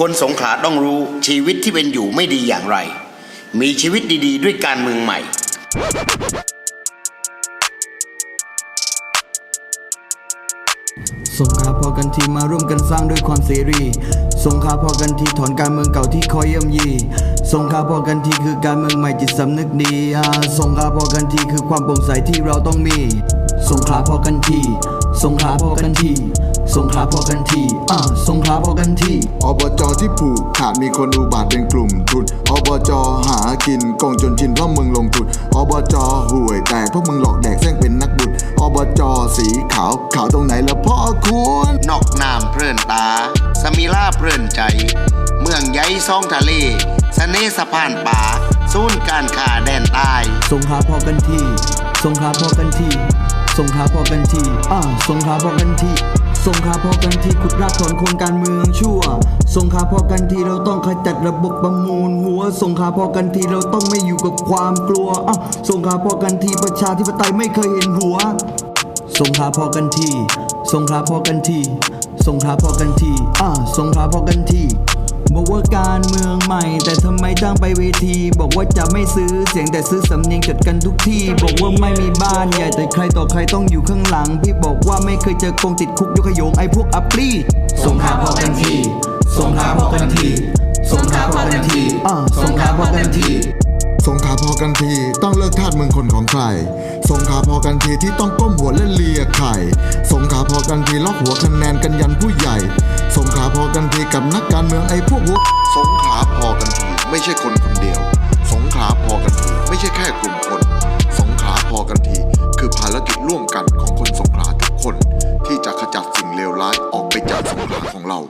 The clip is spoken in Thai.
คนสงขลาต้องรู้ชีวิตที่เป็นอยู่ไม่ดีอย่างไร มีชีวิตดีๆ ด้วยการเมืองใหม่สงคราพอกันทีมาร่วมกันสร้างด้วยความเสรีสงคราพอกันทีถอนการเมืองเก่าที่คอยเย่ำยีสงคราพอกันทีคือการเมืองใหม่จิตสำนึกดีอ่าสงคราพอกันทีคือความโปร่งใสที่เราต้องมีสงคราพอกันที สงคราพอกันทีสงคราพอกันทีอ่าสงคราพอกันทีอบจที่ผูกขาดมีคนอุบาทเป็นกลุ่มทุนอบจหากินกองจนชินเพราะมึงลงทุนอบจห่วยแตกเพราะมึงหลอกแดกแซงเป็นนักบุญอบจสีขาวขาวตรงไหนแล้วพ่อคุณนอกน้ำเพลินตา สมิลาเพลินใจ เมืองใหญ่ซ่องทะเลสเสน่ห์สะพานป่าศูนย์การค้าแดนใต้สงคราพอกันทีสงคราพอกันที สงคราพอกันทีอ่าสงคราพอกันทีสงคราพอกันทีขุดรากถอนโคนการเมืองชั่ว สงคราพอกันทีเราต้องขจัดระบบประมูลหัว สงคราพอกันทีเราต้องไม่อยู่กับความกลัวอะสงคราพอกันทีประชาธิปไตยไม่เคยเห็นหัว สงคราพอกันที สงคราพอกันที สงคราพอกันทีอ่าสงคราพอกันที มืองใหม่ แต่ทำไมจ้างไปเวที บอกว่าจะไม่ซื้อเสียงแต่ซื้อสำเนียงจัดกันทุกที่ บอกว่าไม่มีบ้านใหญ่แต่ใครต่อใครต้องอยู่ข้างหลัง พี่บอกว่าไม่เคยเจอกงติดคุกยกขยงไอ้พวกอัปรีสงคราพอกันทีสงคราพอกันทีสงคราพอกันทีอ่าสงคราพอกันทีสงขลาพอกันทีต้องเลิกทาสเมืองคนของใคร สงขลาพอกันทีที่ต้องก้มหัวและเลียไข่ สงขลาพอกันทีล็อกหัวคะแนนกันยันผู้ใหญ่ สงขาพอกันทีกับนักการเมืองไอ้พวกวุสงขาพอกันทีไม่ใช่คนคนเดียว สงขาพอกันทีไม่ใช่แค่กลุ่มคน สงขาพอกันที คือภารกิจร่วมกันของคนสงขาทุกคน ที่จะขจัดสิ่งเลวร้ายออกไปจากสงขาของเรา